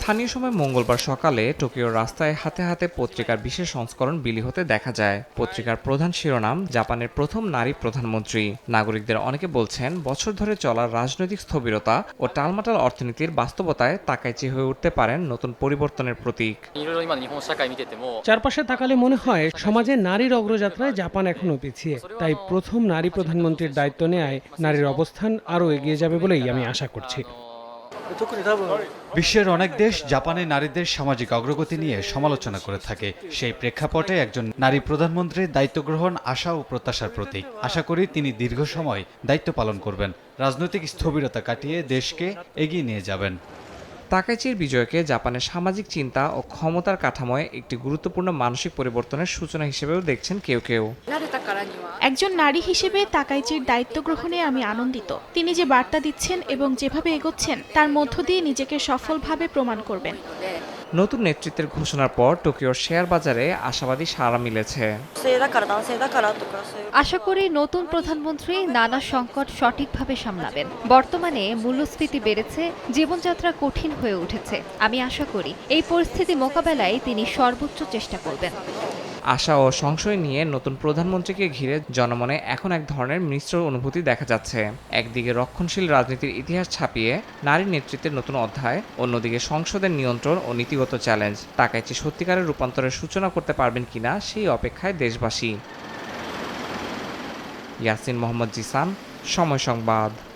স্থানীয় সময় মঙ্গলবার সকালে টোকিওর রাস্তায় হাতে হাতে পত্রিকার বিশেষ সংস্করণ বিলি হতে দেখা যায়। পত্রিকার প্রধান শিরোনাম, জাপানের প্রথম নারী প্রধানমন্ত্রী। নাগরিকদের অনেকে বলছেন, বছর ধরে চলা রাজনৈতিক স্থবিরতা ও টালমাটাল অর্থনীতির বাস্তবতায় তাকাইচি হয়ে উঠতে পারেন নতুন পরিবর্তনের প্রতীক। চারপাশে তাকালে মনে হয়, সমাজে নারীর অগ্রযাত্রায় জাপান এখনও পিছিয়ে। তাই প্রথম নারী প্রধানমন্ত্রীর দায়িত্ব নেয় নারীর অবস্থান আরও এগিয়ে যাবে বলেই আমি আশা করছি। বিশ্বের অনেক দেশ জাপানে নারীদের সামাজিক অগ্রগতি নিয়ে সমালোচনা করে থাকে। সেই প্রেক্ষাপটে একজন নারী প্রধানমন্ত্রীর দায়িত্ব গ্রহণ আশা ও প্রত্যাশার প্রতীক। আশা করি তিনি দীর্ঘ সময় দায়িত্ব পালন করবেন। রাজনৈতিক স্থবিরতা কাটিয়ে দেশকে এগিয়ে নিয়ে যাবেন। তাকাইচির বিজয়কে জাপানের সামাজিক চিন্তা ও ক্ষমতার কাঠামোয় একটি গুরুত্বপূর্ণ মানসিক পরিবর্তনের সূচনা হিসেবেও দেখছেন কেউ কেউ। একজন নারী হিসেবে তাকাইচির দায়িত্ব গ্রহণে আমি আনন্দিত। তিনি যে বার্তা দিচ্ছেন এবং যেভাবে এগোচ্ছেন তার মধ্য দিয়ে নিজেকে সফলভাবে প্রমাণ করবেন। নতুন নেতৃত্বের ঘোষণার পর টোকিওর শেয়ার বাজারে আশাবাদী সারা মিলেছে। আশা করি নতুন প্রধানমন্ত্রী নানা সংকট সঠিকভাবে সামলাবেন। বর্তমানে মূল্যস্ফীতি বেড়েছে জীবনযাত্রা কঠিন হয়ে উঠেছে। আমি আশা করি এই পরিস্থিতি মোকাবেলায় তিনি সর্বোচ্চ চেষ্টা করবেন। আশা ও সংশয় নিয়ে নতুন প্রধানমন্ত্রীকে ঘিরে জনমনে এখন এক ধরনের মিশ্র অনুভূতি দেখা যাচ্ছে। একদিকে রক্ষণশীল রাজনীতির ইতিহাস ছাপিয়ে নারী নেতৃত্বের নতুন অধ্যায়, অন্যদিকে সংসদের নিয়ন্ত্রণ ও নীতিগত চ্যালেঞ্জ। তাকাইচি সত্যিকারের রূপান্তরের সূচনা করতে পারবেন কিনা সেই অপেক্ষায় দেশবাসী। ইয়াসিন মোহাম্মদ জিসান, সময় সংবাদ।